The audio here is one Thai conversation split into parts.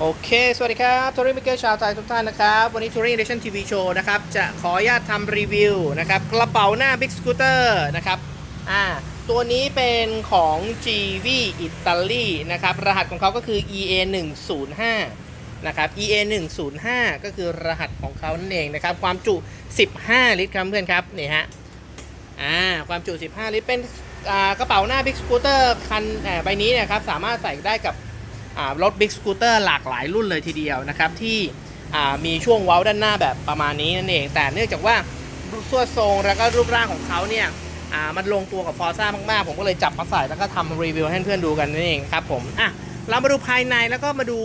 โอเค สวัสดีครับทัวริงมิเกอร์ชาวไทยทุกท่านนะครับ วันนี้ทัวริงเดชั่นทีวีโชว์นะครับ จะขออนุญาตทำรีวิวนะครับ กระเป๋าหน้า Big Scooter นะครับ อ่า ตัวนี้เป็นของ GV อิตาลีนะครับ รหัสของเขาก็คือ EA 1 0 5นะครับ EA 1 0 5ก็คือรหัสของเขานั่นเองนะครับ ความจุ 15 ลิตรครับเพื่อนครับ นี่ฮะ อ่า ความจุ 15 ลิตร เป็นกระเป๋าหน้า Big Scooter คันอ่าใบนี้นะครับ สามารถใส่ได้กับ อ่ารถ Big Scooter หลากหลายรุ่นเลยทีเดียวนะครับที่มีช่วงเว้าด้านหน้าแบบประมาณนี้นั่นเอง แต่เนื่องจากว่ารูปส่วนทรงแล้วก็รูปร่างของเขาเนี่ยมันลงตัวกับฟอร์ซ่ามากๆ ผมก็เลยจับมาใส่แล้วก็ทำรีวิวให้เพื่อนดูกันนั่นเองครับผมอะเรามาดูภายในแล้วก็มาดู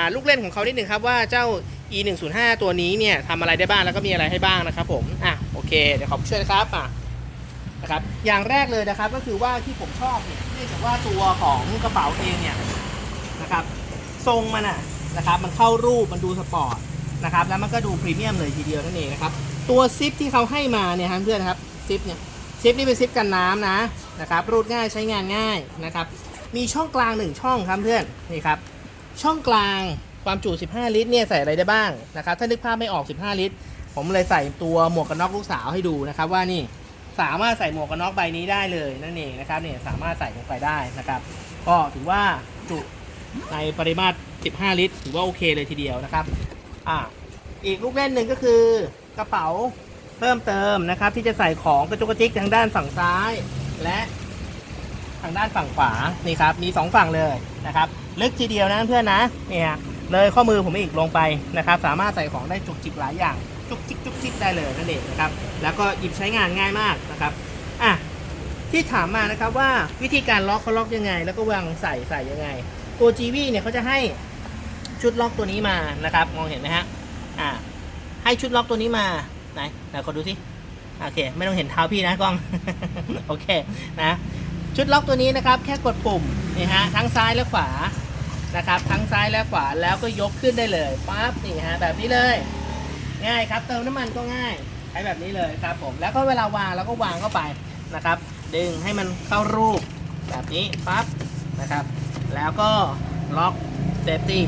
าลูกเล่นของเขานิดหนึ่งครับว่าเจ้า e 1 0 5ตัวนี้เนี่ยทำอะไรได้บ้างแล้วก็มีอะไรให้บ้างนะครับผมอะโอเค เดี๋ยวขอช่วยนะครับอะนะครับอย่างแรกเลยนะครับก็คือว่าที่ผมชอบเนี่ยเนื่องจากว่าตัวของกระเป๋าเองเนี่ย นะครับ ทรงมันอะนะครับมันเข้ารูปมันดูสปอร์ตนะครับแล้วมันก็ดูพรีเมียมเลยทีเดียวนั่นเองนะครับตัวซิปที่เขาให้มาเนี่ยครับเพื่อนครับซิปเนี่ยซิปนี่เป็นซิปกันน้ำนะนะครับรูดง่ายใช้งานง่ายนะครับมีช่องกลาง 1 ช่องครับเพื่อนนี่ครับช่องกลางความจุ 15 ลิตรเนี่ยใส่อะไรได้บ้างนะครับถ้านึกภาพไม่ออก 15 ลิตร ผมเลยใส่ตัวหมวกกันน็อกลูกสาวให้ดูนะครับว่านี่สามารถใส่หมวกกันน็อกใบนี้ได้เลยนั่นเองนะครับเนี่ยสามารถใส่ลงไปได้นะครับก็ถือว่าจุ ในปริมาตร 15 ลิตร ถือว่าโอเคเลยทีเดียวนะครับ อ่า อีกลูกเล่นหนึ่งก็คือกระเป๋าเพิ่มเติมนะครับ ที่จะใส่ของกระจุกกระจิกทางด้านฝั่งซ้าย และทางด้านฝั่งขวา นี่ครับ มี 2 ฝั่งเลยนะครับ ลึกทีเดียวนะเพื่อนนะนี่ยเลยข้อมือผมอีกลงไปนะครับ สามารถใส่ของได้จุกจิกหลายอย่างจุกจิกจุกจิกได้เลยนั่นเองนะครับ แล้วก็หยิบใช้งานง่ายมากนะครับ อะที่ถามมานะครับว่าวิธีการล็อกเขาล็อกยังไง แล้วก็วางใส่ใส่ยังไง ตัว GV เนี่ยเขาจะให้ชุดล็อกตัวนี้มานะครับ มองเห็นไหมฮะอ่าให้ชุดล็อกตัวนี้มาไหนไหนขอดูสิโอเค ไม่ต้องเห็นเท้าพี่นะกล้อง โอเคนะชุดล็อกตัวนี้นะครับ แค่กดปุ่มนี่ฮะทั้งซ้ายและขวานะครับ ทั้งซ้ายและขวาแล้วก็ยกขึ้นได้เลยปั๊บนี่ฮะแบบนี้เลย ง่ายครับ เติมน้ำมันก็ง่ายใช้แบบนี้เลยครับผมแล้วก็เวลาวางเราก็วางเข้าไปนะครับ ดึงให้มันเข้ารูปแบบนี้ปั๊บนะครับ แล้วก็ล็อกเซฟตี้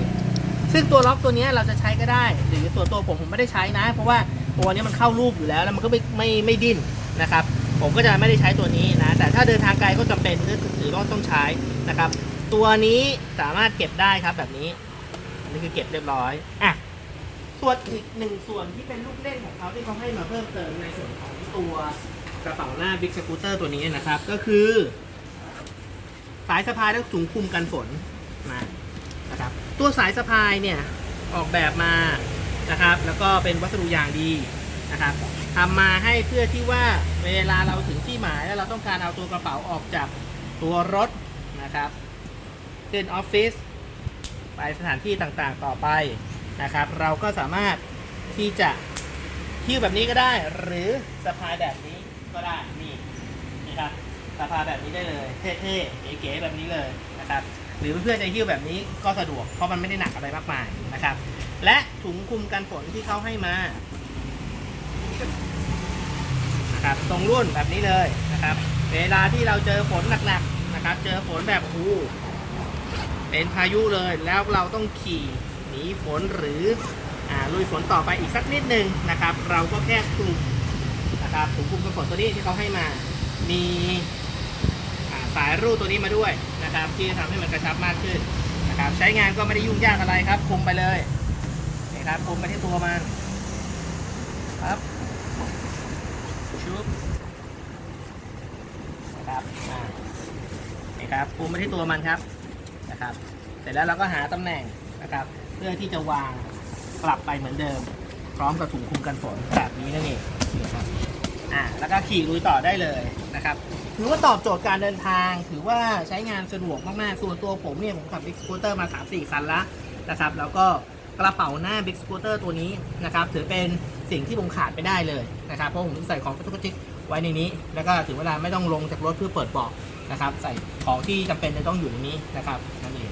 ซึ่งตัวล็อกตัวนี้เราจะใช้ก็ได้ หรือตัวตัวผมผมไม่ได้ใช้นะ เพราะว่าตัวนี้มันเข้ารูปอยู่แล้วแล้วมันก็ไม่ไม่ไม่ดิ้นนะครับ ผมก็จะไม่ได้ใช้ตัวนี้นะ แต่ถ้าเดินทางไกลก็จำเป็นก็ถือว่าต้องใช้นะครับ ตัวนี้สามารถเก็บได้ครับแบบนี้อันนี้คือเก็บเรียบร้อยอะส่วนอีกหนึ่งส่วนที่เป็นลูกเล่นของเขาที่เขาให้มาเพิ่มเติมในส่วนของตัวกระเป๋าหน้า Big Scooter ตัวนี้นะครับ ก็คือ สายสะพายและถุงคลุมกันฝนนะนะครับตัวสายสะพายเนี่ยออกแบบมานะครับ แล้วก็เป็นวัสดุอย่างดีนะครับทำมาให้เพื่อที่ว่าเวลาเราถึงที่หมายแล้วเราต้องการเอาตัวกระเป๋าออกจากตัวรถนะครับขึ้นออฟฟิศไปสถานที่ต่างๆต่อไปนะครับ เราก็สามารถที่จะคิ้วแบบนี้ก็ได้ หรือสะพายแบบนี้ก็ได้นี่นี่ค รับสะพาแบบนี้ได้เลย เท่ๆเก๋ๆแบบนี้เลยนะครับหรือเพื่อนๆจะหิ้วแบบนี้ก็สะดวก เพราะมันไม่ได้หนักอะไรมากมายนะครับ และถุงคลุมกันฝนที่เขาให้มานะครับตรงรุ่นแบบนี้เลยนะครับ เวลาที่เราเจอฝนหนักๆนะครับ เจอฝนแบบโอ้เป็นพายุเลยแล้วเราต้องขี่หนีฝนหรืออลุยฝนต่อไปอีกสักนิดนึงนะครับ เราก็แค่คลุมนะครับถุงคลุมกันฝนตัวนี้ที่เขาให้มา มี สายรูดตัวนี้มาด้วยนะครับ ที่จะทำให้มันกระชับมากขึ้นนะครับใช้งานก็ไม่ได้ยุ่งยากอะไรครับคุมไปเลยนี่ครับคุมไปที่ตัวมันครับชุบนะครับนี่ครับคุมไปที่ตัวมันครับนะครับ เสร็จแล้วเราก็หาตำแหน่งนะครับ เพื่อที่จะวางกลับไปเหมือนเดิม พร้อมกับถุงคลุมกันฝนแบบนี้นั่นเองนะครับอ่าแล้วก็ขี่ลุยต่อได้เลยนะครับ ถือว่าตอบโจทย์การเดินทาง ถือว่าใช้งานสะดวกมาก ๆ ส่วนตัวผมเนี่ย ผมขับ Big Scooter มา 3-4 คันละนะครับ แล้วก็กระเป๋าหน้า Big Scooter ตัวนี้นะครับ ถือเป็นสิ่งที่ผมขาดไปได้เลยนะครับ เพราะผมใส่ของกระจุกกระจิกไว้ในนี้ แล้วก็ถึงเวลาไม่ต้องลงจากรถเพื่อเปิดเบาะนะครับ ใส่ของที่จำเป็นจะต้องอยู่ในนี้นะครับนั่นเอง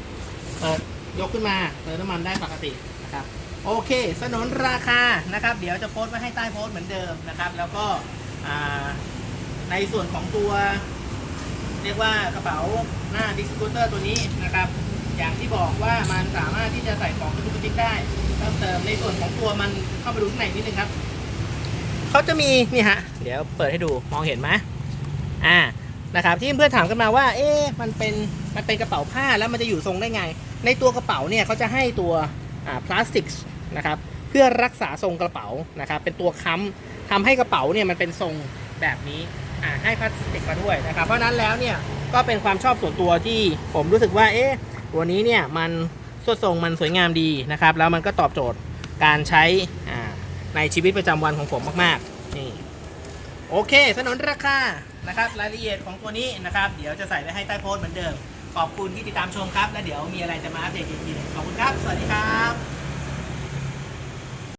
เปิดยกขึ้นมาเติมน้ำมันได้ปกตินะครับ โอเค สนนราคานะครับ เดี๋ยวจะโพสต์ไว้ให้ใต้โพสต์เหมือนเดิมนะครับ แล้วก็อ่า ในส่วนของตัว เรียกว่ากระเป๋าหน้า Big Scooter ตัวนี้นะครับ อย่างที่บอกว่ามันสามารถที่จะใส่ของทุกชิ้นได้เพิ่มเติมในส่วนของตัวมันเข้ามาดูข้างในนิดนึงครับเขาจะมีนี่ฮะเดี๋ยวเปิดให้ดูมองเห็นไหมอ่านะครับที่เพื่อนถามกันมาว่า เอ๊ะมันเป็นมันเป็นกระเป๋าผ้าแล้วมันจะอยู่ทรงได้ไง ในตัวกระเป๋าเนี่ยเขาจะให้ตัวอ่าพลาสติกนะครับเพื่อรักษาทรงกระเป๋านะครับเป็นตัวค้ำทำให้กระเป๋าเนี่ยมันเป็นทรงแบบนี้ อ่าให้พลาสติกมาด้วยนะครับ เพราะนั้นแล้วเนี่ยก็เป็นความชอบส่วนตัวที่ผมรู้สึกว่าเอ๊ะตัวนี้เนี่ยมันสวดทรงมันสวยงามดีนะครับ แล้วมันก็ตอบโจทย์การใช้ในชีวิตประจำวันของผมมากๆนี่โอเค สนนราคานะครับรายละเอียดของตัวนี้นะครับ เดี๋ยวจะใส่ไว้ให้ใต้โพสต์เหมือนเดิม ขอบคุณที่ติดตามชมครับ แล้วเดี๋ยวมีอะไรจะมาอัปเดตอีกทีขอบคุณครับ สวัสดีครับ